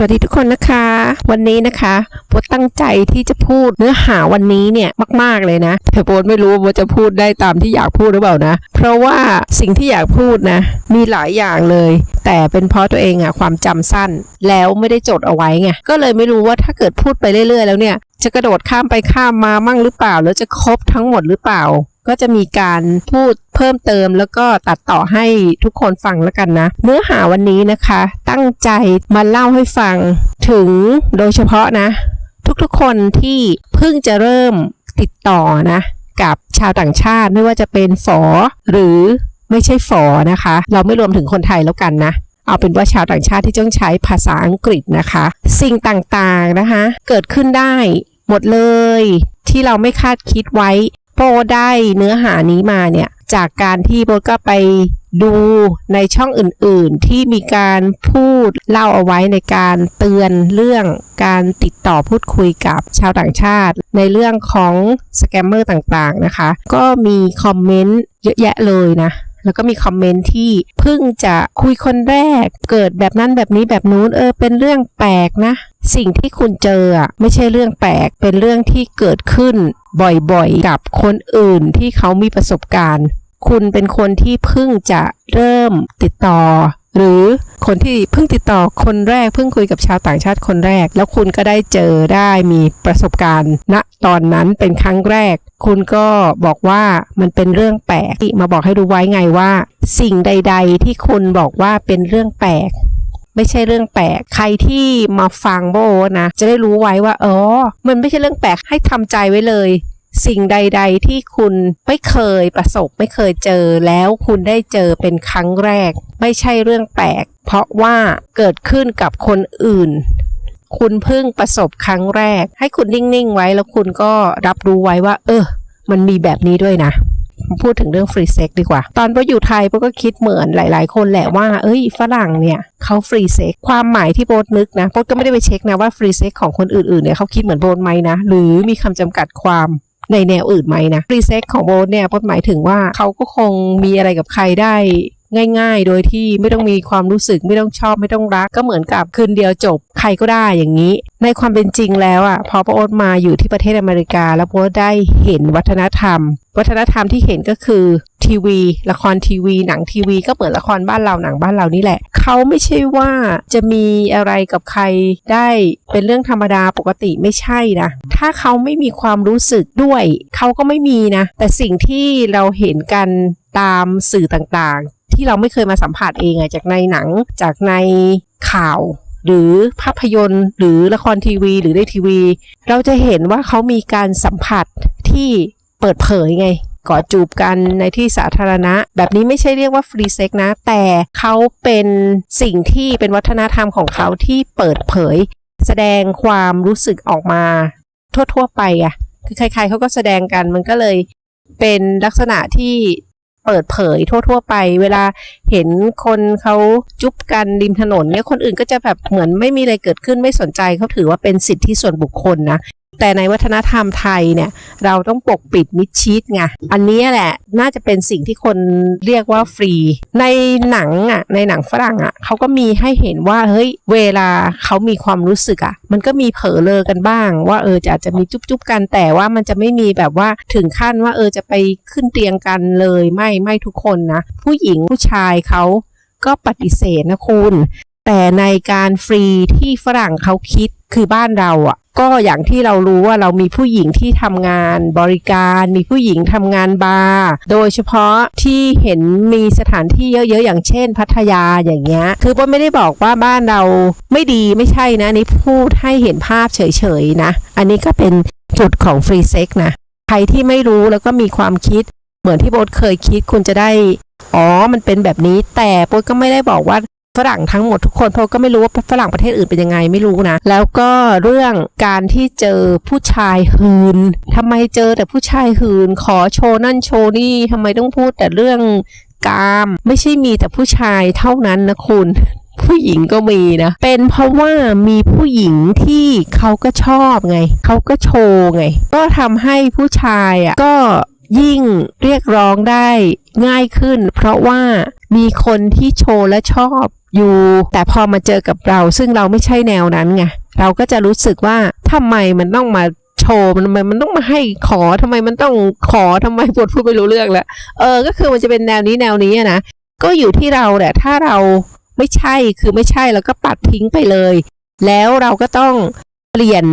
สวัสดีทุกคนนะคะ วันนี้นะคะโบตั้งใจที่จะพูดเนื้อหาวันนี้เนี่ยมาก ๆเลยนะแต่โบไม่รู้ว่าโบจะพูดได้ตามที่อยากพูดหรือเปล่านะ เพราะว่าสิ่งที่อยากพูดนะ มีหลายอย่างเลย แต่เป็นเพราะตัวเองอะความจำสั้น แล้วไม่ได้จดเอาไว้ไงก็เลยไม่รู้ว่าถ้าเกิดพูดไปเรื่อยๆ แล้วเนี่ยจะกระโดดข้ามไปข้ามมามั่งหรือเปล่า แล้วจะครบทั้งหมดหรือเปล่า ก็จะมีการพูดเพิ่มเติมแล้วก็ตัดต่อให้ทุกคนฟังแล้วกันนะ เนื้อหาวันนี้นะคะ ตั้งใจมาเล่าให้ฟังถึงโดยเฉพาะนะ ทุกๆคนที่เพิ่งจะเริ่มติดต่อนะ กับชาวต่างชาติไม่ว่าจะเป็นฝอหรือไม่ใช่ฝอนะคะ เราไม่รวมถึงคนไทยแล้วกันนะเอาเป็นว่าชาวต่างชาติที่ต้องใช้ภาษาอังกฤษนะคะ สิ่งต่างๆนะคะ เกิดขึ้นได้หมดเลย ที่เราไม่คาดคิดไว้ โปได้เนื้อหานี้มาเนี่ยจากการที่โบก็ไปดูในช่องอื่นๆ ที่มีการพูดเล่าเอาไว้ในการเตือนเรื่องการติดต่อพูดคุยกับชาวต่างชาติ ในเรื่องของสแกมเมอร์ต่างๆนะคะ ก็มีคอมเมนต์เยอะแยะเลยนะ แล้วก็มีคอมเมนต์ที่เพิ่งจะคุยคนแรก เกิดแบบนั้นแบบนี้แบบนู้นเออเป็นเรื่องแปลกนะ สิ่งที่คุณเจอไม่ใช่เรื่องแปลกเป็นเรื่องที่เกิดขึ้น บ่อยๆ กับคนอื่นที่เขามีประสบการณ์ คุณเป็นคนที่เพิ่งจะเริ่มติดต่อ หรือคนที่เพิ่งติดต่อคนแรกเพิ่งคุยกับชาวต่างชาติคนแรก แล้วคุณก็ได้เจอได้มีประสบการณ์ณตอนนั้นเป็นครั้งแรก คุณก็บอกว่ามันเป็นเรื่องแปลกที่มาบอกให้รู้ไว้ไงว่า สิ่งใด ๆ ที่คุณบอกว่าเป็นเรื่องแปลกไม่ใช่เรื่องแปลก ใครที่มาฟังโบนะ จะได้รู้ไว้ว่า อ๋อ มันไม่ใช่เรื่องแปลก ให้ทำใจไว้เลย สิ่งใด ๆ ที่คุณไม่เคยประสบไม่เคยเจอแล้วคุณได้เจอเป็นครั้งแรก ไม่ใช่เรื่องแปลก เพราะว่าเกิดขึ้นกับคนอื่น คุณเพิ่งประสบครั้งแรก ให้คุณนิ่ง ๆ ไว้แล้วคุณก็รับรู้ไว้ว่า เออ มันมีแบบนี้ด้วยนะพูดถึงเรื่องฟรีเซ็กดีกว่า ตอนโบอยู่ไทยโบก็คิดเหมือนหลาย ๆ คนแหละว่า เอ้ยฝรั่งเนี่ยเขาฟรีเซ็กความหมายที่โบทนึกนะโบทก็ไม่ได้ไปเช็คนะว่าฟรีเซ็กของคนอื่น ๆ เนี่ยเขาคิดเหมือนโบทไหมนะ หรือมีคำจำกัดความ ในแนวอื่นไหมนะฟรีเซ็กของโบทเนี่ยโบทหมายถึงว่าเขาก็คงมีอะไรกับใครได้ง่ายๆ โดยที่ไม่ต้องมีความรู้สึกไม่ต้องชอบไม่ต้องรัก ก็เหมือนกับคืนเดียวจบใครก็ได้อย่างนี้ ในความเป็นจริงแล้วอะพอป้าโอ๊ตมาอยู่ที่ประเทศอเมริกา แล้วป้าโอ๊ตได้เห็นวัฒนธรรม วัฒนธรรมที่เห็นก็คือทีวี ละครทีวี หนังทีวี ก็เหมือนละครบ้านเราหนังบ้านเรานี่แหละ เขาไม่ใช่ว่าจะมีอะไรกับใครได้เป็นเรื่องธรรมดาปกติไม่ใช่นะ ถ้าเขาไม่มีความรู้สึกด้วย เขาก็ไม่มีนะ แต่สิ่งที่เราเห็นกันตามสื่อต่างๆ ที่เราไม่เคยมาสัมผัสเองอะจากในหนังจากในข่าวหรือภาพยนตร์ หรือละครทีวี หรือในทีวี เราจะเห็นว่าเขามีการสัมผัสที่เปิดเผยไง กอดจูบกันในที่สาธารณะ แบบนี้ไม่ใช่เรียกว่าฟรีเซ็กนะ แต่เขาเป็นสิ่งที่เป็นวัฒนธรรมของเขาที่เปิดเผย แสดงความรู้สึกออกมา ทั่วๆไปอะคือใครๆเขาก็แสดงกันมันก็เลยเป็นลักษณะที่เปิดเผยทั่ว ๆ ไป เวลาเห็นคนเขาจุ๊บกันริมถนนเนี่ยคนอื่นก็จะแบบเหมือนไม่มีอะไรเกิดขึ้นไม่สนใจเขาถือว่าเป็นสิทธิส่วนบุคคลนะ แต่ในวัฒนธรรมไทยเนี่ยเราต้องปกปิดมิดชิดไงอันนี้แหละน่าจะเป็นสิ่งที่คนเรียกว่าฟรี ในหนังอะในหนังฝรั่งอะเขาก็มีให้เห็นว่าเฮ้ยเวลาเขามีความรู้สึกอะมันก็มีเผลอเลอกันบ้าง ว่าเออจะอาจจะมีจุ๊บจุ๊บกันแต่ว่ามันจะไม่มีแบบว่าถึงขั้นว่าเออจะไปขึ้นเตียงกันเลยไม่ไม่ทุกคนนะผู้หญิงผู้ชายเขาก็ปฏิเสธนะคุณ แต่ในการฟรีที่ฝรั่งเขาคิดคือบ้านเราอะ ก็อย่างที่เรารู้ว่าเรามีผู้หญิงที่ทำงานบริการ มีผู้หญิงทำงานบาร์โดยเฉพาะที่เห็นมีสถานที่เยอะๆ อย่างเช่น พัทยาอย่างเงี้ยคือป้าไม่ได้บอกว่าบ้านเราไม่ดีไม่ใช่นะนนี่พูดให้เห็นภาพเฉยๆนะ อันนี้ก็เป็นจุดของฟรีเซ็กนะใครที่ไม่รู้แล้วก็มีความคิดเหมือนที่โบ๊ทเคยคิดคุณจะได้ อ๋อ มันเป็นแบบนี้ แต่โบ๊ทก็ไม่ได้บอกว่า ฝรั่งทั้งหมดทุกคนเพราะก็ไม่รู้ว่าฝรั่งประเทศอื่นเป็นยังไงไม่รู้นะ แล้วก็เรื่องการที่เจอผู้ชายหืนทำไมเจอแต่ผู้ชายหืนขอโชว์นั่นโชว์นี่ทำไมต้องพูดแต่เรื่องกามไม่ใช่มีแต่ผู้ชายเท่านั้นนะคุณผู้หญิงก็มีนะ เป็นเพราะว่ามีผู้หญิงที่เขาก็ชอบไง เขาก็โชว์ไง ก็ทำให้ผู้ชายอะก็ยิ่งเรียกร้องได้ง่ายขึ้น เพราะว่ามีคนที่โชว์และชอบ อยู่ แต่พอมาเจอกับเราซึ่งเราไม่ใช่แนวนั้นไงเราก็จะรู้สึกว่าทำไมมันต้องมาโชว์มันทำไมมันต้องมาให้ขอทำไมมันต้องขอทำไมปวดพูดไม่รู้เรื่องแล้วเออ ก็คือมันจะเป็นแนวนี้แนวนี้นะก็อยู่ที่เราแหละถ้าเราไม่ใช่คือไม่ใช่แล้วก็ปัดทิ้งไปเลย แล้วเราก็ต้องเปลี่ยน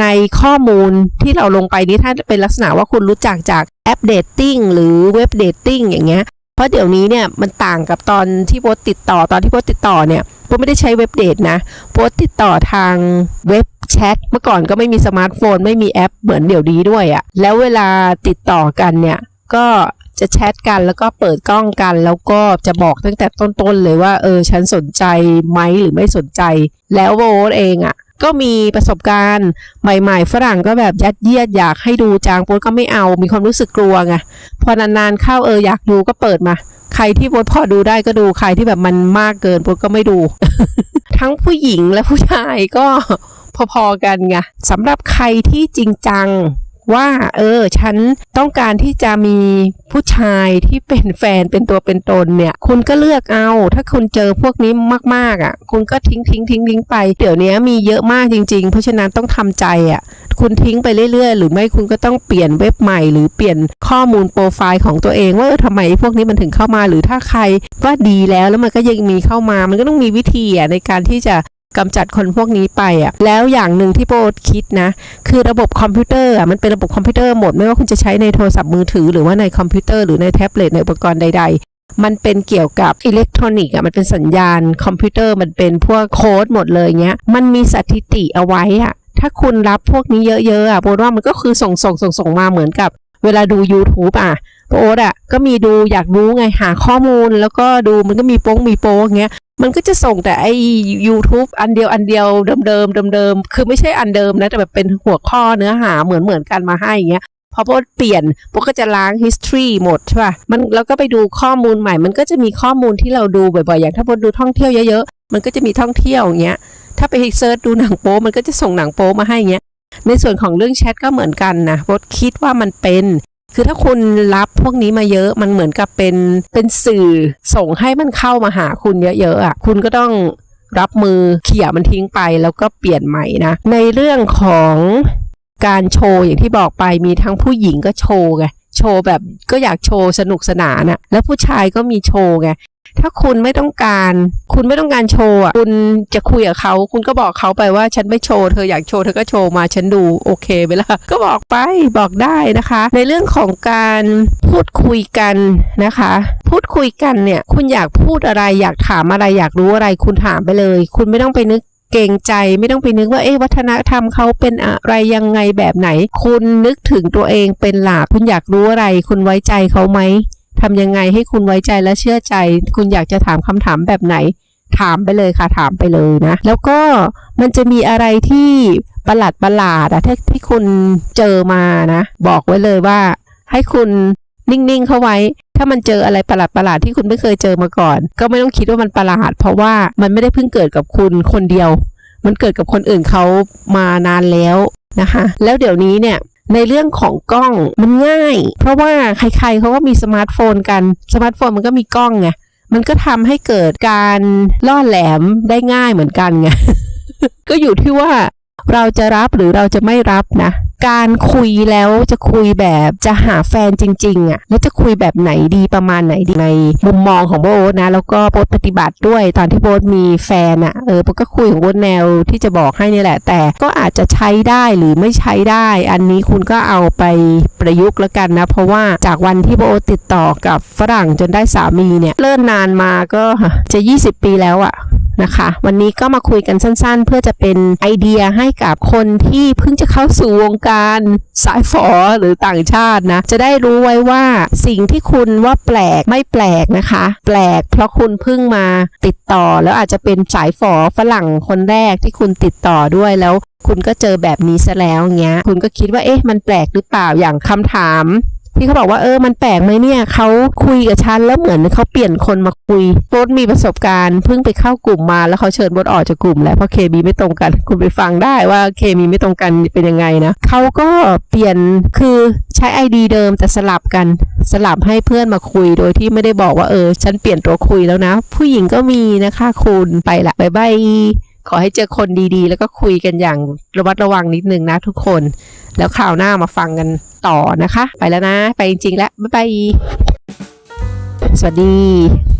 ในข้อมูลที่เราลงไปนี้ถ้าเป็นลักษณะว่าคุณรู้จักจากแอปเดตติ้งหรือเว็บเดตติ้งอย่างเงี้ย ราะเดี๋ยวนี้เนี่ยมันต่างกับตอนที่โพสติดต่อตอนที่โพสติดต่อเนี่ยโพสไม่ได้ใช้เว็บเดทนะโพสติดต่อทางเว็บแชทเมื่อก่อนก็ไม่มีสมาร์ทโฟน ไม่มีแอปเหมือนเดี๋ยวนี้ด้วยอะแล้วเวลาติดต่อกันเนี่ยก็ จะแชทกันแล้วก็เปิดกล้องกัน แล้วก็จะบอกตั้งแต่ต้นๆเลยว่าเออฉันสนใจไหมหรือไม่สนใจ แล้วโบทเองอะ่ะก็มีประสบการณ์ใหม่ๆฝรั่งก็แบบยัดเยียดอยากให้ดูจางโพสก็ไม่เอามีความรู้สึกกลัวไงพอนานๆเข้าเอออยากดูก็เปิดมา ใครที่โพสพอดูได้ก็ดูใครที่แบบมันมากเกินโพสก็ไม่ดู ทั้งผู้หญิงและผู้ชายก็พอๆกันไงสำหรับใครที่จริงจัง ว่าเออฉันต้องการที่จะมีผู้ชายที่เป็นแฟนเป็นตัวเป็นตนเนี่ย คุณก็เลือกเอา ถ้าคุณเจอพวกนี้มากๆอะ คุณก็ทิ้งทิ้งทิ้งทิ้งไป เดี๋ยวนี้มีเยอะมากจริง ๆ เพราะฉะนั้นต้องทำใจอะ คุณทิ้งไปเรื่อยๆ หรือไม่คุณก็ต้องเปลี่ยนเว็บใหม่ หรือเปลี่ยนข้อมูลโปรไฟล์ของตัวเอง ว่าเออทำไมพวกนี้มันถึงเข้ามาหรือถ้าใครว่าดีแล้วแล้วมันก็ยังมีเข้ามา มันก็ต้องมีวิธีอะในการที่จะ กำจัดคนพวกนี้ไปอะแล้วอย่างหนึ่งที่โบคิดนะ คือระบบคอมพิวเตอร์อะมันเป็นระบบคอมพิวเตอร์หมด ไม่ว่าคุณจะใช้ในโทรศัพท์มือถือหรือว่าในคอมพิวเตอร์หรือในแท็บเล็ตในอุปกรณ์ใด ๆมันเป็นเกี่ยวกับอิเล็กทรอนิกส์อะมันเป็นสัญญาณคอมพิวเตอร์มันเป็นพวกโค้ดหมดเลยเงี้ยมันมีสถิติเอาไว้อะถ้าคุณรับพวกนี้เยอะๆอะโบว่ามันก็คือส่งส่งส่งส่งมาเหมือนกับเวลาดู YouTube อะโอ๊ตอะก็มีดูอยากรู้ไงหาข้อมูลแล้วก็ดูมันก็มีโป้งมีโป้งเงี้ย มันก็จะส่งแต่ไอ้ YouTube อันเดียวอันเดียวเดิมเดิมเดิมเดิมๆคือไม่ใช่อันเดิมนะ แต่แบบเป็นหัวข้อเนื้อหาเหมือนเหมือนกันมาให้อย่างเงี้ยพอโพสเปลี่ยนโพสก็จะล้าง history หมดใช่ป่ะมันแล้วก็ไปดูข้อมูลใหม่ มันก็จะมีข้อมูลที่เราดูบ่อยๆ อย่างถ้าโพสดูท่องเที่ยวเยอะๆ มันก็จะมีท่องเที่ยวอย่างเงี้ย ถ้าไปเซิร์ชดูหนังโป๊มันก็จะส่งหนังโป๊มาให้เงี้ย ในส่วนของเรื่องแชทก็เหมือนกันนะโพสคิดว่ามันเป็น คือถ้าคุณรับพวกนี้มาเยอะมันเหมือนกับเป็นเป็นสื่อส่งให้มันเข้ามาหาคุณเยอะๆอะคุณก็ต้องรับมือเขี่ยมันทิ้งไปแล้วก็เปลี่ยนใหม่นะ ในเรื่องของการโชว์อย่างที่บอกไปมีทั้งผู้หญิงก็โชว์ไงโชว์แบบก็อยากโชว์สนุกสนานอะแล้วผู้ชายก็มีโชว์ไง ถ้าคุณไม่ต้องการ คุณไม่ต้องการโชว์อะคุณจะคุยกับเขาคุณก็บอกเขาไปว่าฉันไม่โชว์เธออยากโชว์เธอก็โชว์มาฉันดูโอเคไปละก็บอกไปบอกได้นะคะ ในเรื่องของการพูดคุยกันนะคะ พูดคุยกันเนี่ยคุณอยากพูดอะไรอยากถามอะไรอยากรู้อะไร คุณถามไปเลย คุณไม่ต้องไปนึกเกรงใจไม่ต้องไปนึกว่าเอ๊ะวัฒนธรรมเขาเป็นอะไรยังไงแบบไหน คุณนึกถึงตัวเองเป็นหลักคุณอยากรู้อะไร คุณไว้ใจเขาไหม ทำยังไงให้คุณไว้ใจและเชื่อใจ คุณอยากจะถามคำถามแบบไหน ถามไปเลยค่ะถามไปเลยนะ แล้วก็มันจะมีอะไรที่ประหลาดประหลาดอะที่ที่คุณเจอมานะ บอกไว้เลยว่า ให้คุณนิ่งๆเข้าไว้ ถ้ามันเจออะไรประหลาดประหลาดที่คุณไม่เคยเจอมาก่อน ก็ไม่ต้องคิดว่ามันประหลาด เพราะว่ามันไม่ได้เพิ่งเกิดกับคุณคนเดียว มันเกิดกับคนอื่นเขามานานแล้วนะคะ แล้วเดี๋ยวนี้เนี่ย ในเรื่องของกล้องมันง่าย เพราะว่าใครๆเขาก็มีสมาร์ทโฟนกัน สมาร์ทโฟนมันก็มีกล้องไง มันก็ทำให้เกิดการล่อแหลมได้ง่ายเหมือนกันไง ก็อยู่ที่ว่า เราจะรับหรือเราจะไม่รับนะ การคุยแล้วจะคุยแบบจะหาแฟนจริงๆอะ่ะแล้วจะคุยแบบไหนดีประมาณไหนดีในมุมมองของโบทนะ แล้วก็โบทปฏิบัติด้วยตอนที่โบทมีแฟนอะ่ะเออโบทก็คุยของโบทแนวที่จะบอกให้นี่แหละ แต่ก็อาจจะใช้ได้หรือไม่ใช้ได้ อันนี้คุณก็เอาไปประยุกต์แล้วกันนะ เพราะว่าจากวันที่โบทติดต่อกับฝรั่งจนได้สามีเนี่ยเลิ่นนานมาก็จะ 20 ปีแล้วอะ นะคะ วันนี้ก็มาคุยกันสั้นๆ เพื่อจะเป็นไอเดียให้กับคนที่เพิ่งจะเข้าสู่วงการสายฝอหรือต่างชาตินะ จะได้รู้ไว้ว่าสิ่งที่คุณว่าแปลกไม่แปลกนะคะ แปลกเพราะคุณเพิ่งมาติดต่อ แล้วอาจจะเป็นสายฝอฝรั่งคนแรกที่คุณติดต่อด้วยแล้วคุณก็เจอแบบนี้ซะแล้วเงี้ย คุณก็คิดว่าเอ๊ะมันแปลกหรือเปล่าอย่างคำถาม ที่เขาบอกว่าเออมันแปลกไหมเนี่ยเขาคุยกับฉันแล้วเหมือนเขาเปลี่ยนคนมาคุยโบทมีประสบการณ์เพิ่งไปเข้ากลุ่มมาแล้วเขาเชิญโบทออกจากกลุ่ม แล้วเพราะเคมีไม่ตรงกัน คุณไปฟังได้ว่าเคมีไม่ตรงกันเป็นยังไงนะเขาก็เปลี่ยนคือใช้ไอดีเดิมแต่สลับกันสลับให้เพื่อนมาคุยโดยที่ไม่ได้บอกว่าเออฉันเปลี่ยนตัวคุยแล้วนะ ผู้หญิงก็มีนะคะคุณไปละบายบาย ขอให้เจอคนดีๆ แล้วก็คุยกันอย่างระมัดระวังนิดนึงนะทุกคน แล้วข่าวหน้ามาฟังกันต่อนะคะ ไปแล้วนะ ไปจริงๆแล้วบ๊ายบายสวัสดี